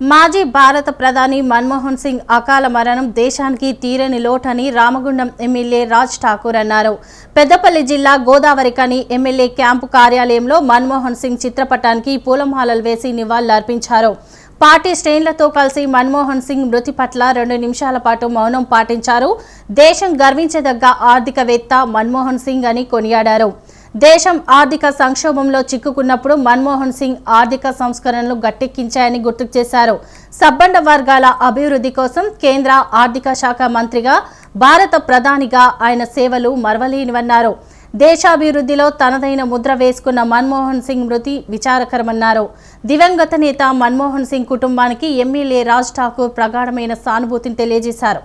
మాజీ భారత ప్రధాని మన్మోహన్ సింగ్ అకాల మరణం దేశానికి తీరని లోటని రామగుండం ఎమ్మెల్యే రాజ్ ఠాకూర్ అన్నారు. పెద్దపల్లి జిల్లా గోదావరికని ఎమ్మెల్యే క్యాంపు కార్యాలయంలో మన్మోహన్ సింగ్ చిత్రపటానికి పూలమాలలు వేసి నివాళులర్పించారు. పార్టీ శ్రేణులతో కలిసి మన్మోహన్ సింగ్ మృతి పట్ల రెండు నిమిషాల పాటు మౌనం పాటించారు. దేశం గర్వించదగ్గ ఆర్థికవేత్త మన్మోహన్ సింగ్ అని కొనియాడారు. దేశం ఆర్థిక సంక్షోభంలో చిక్కుకున్నప్పుడు మన్మోహన్ సింగ్ ఆర్థిక సంస్కరణలు గట్టెక్కించాయని గుర్తు చేశారు. సబ్బండ వర్గాల అభివృద్ధి కోసం కేంద్ర ఆర్థిక శాఖ మంత్రిగా భారత ప్రధానిగా ఆయన సేవలు మరవలేనివన్నారు. దేశాభివృద్ధిలో తనదైన ముద్ర వేసుకున్న మన్మోహన్ సింగ్ మృతి విచారకరమన్నారు. దివంగత నేత మన్మోహన్ సింగ్ కుటుంబానికి ఎమ్మెల్యే రాజ్ ఠాకూర్ ప్రగాఢమైన సానుభూతిని తెలియజేశారు.